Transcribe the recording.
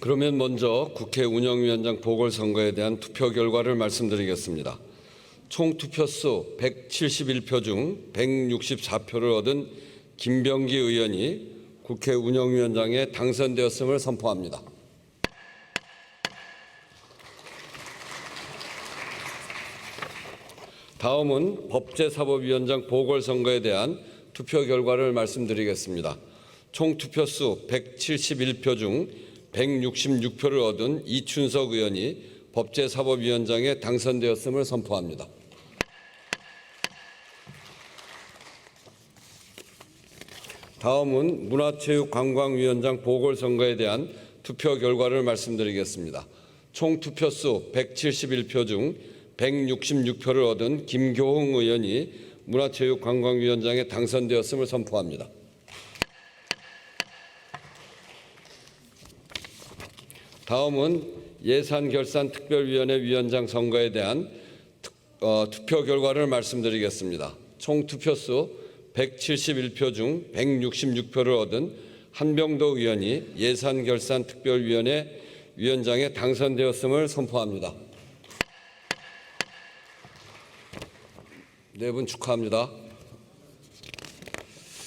그러면 먼저 국회 운영위원장 보궐선거에 대한 투표 결과를 말씀드리겠습니다. 총 투표수 171표 중 164표를 얻은 김병기 의원이 국회 운영위원장에 당선되었음을 선포합니다. 다음은 법제사법위원장 보궐선거에 대한 투표 결과를 말씀드리겠습니다. 총 투표수 171표 중 166표를 얻은 이춘석 의원이 법제사법위원장에 당선되었음을 선포합니다. 다음은 문화체육관광위원장 보궐선거에 대한 투표 결과를 말씀드리겠습니다. 총 투표수 171표 중 166표를 얻은 김교홍 의원이 문화체육관광위원장에 당선되었음을 선포합니다. 다음은 예산결산특별위원회 위원장 선거에 대한 특- 어, 투표 결과를 말씀드리겠습니다. 총 투표수 171표 중 166표를 얻은 한병도 의원이 예산결산특별위원회 위원장에 당선되었음을 선포합니다. 네 분 축하합니다.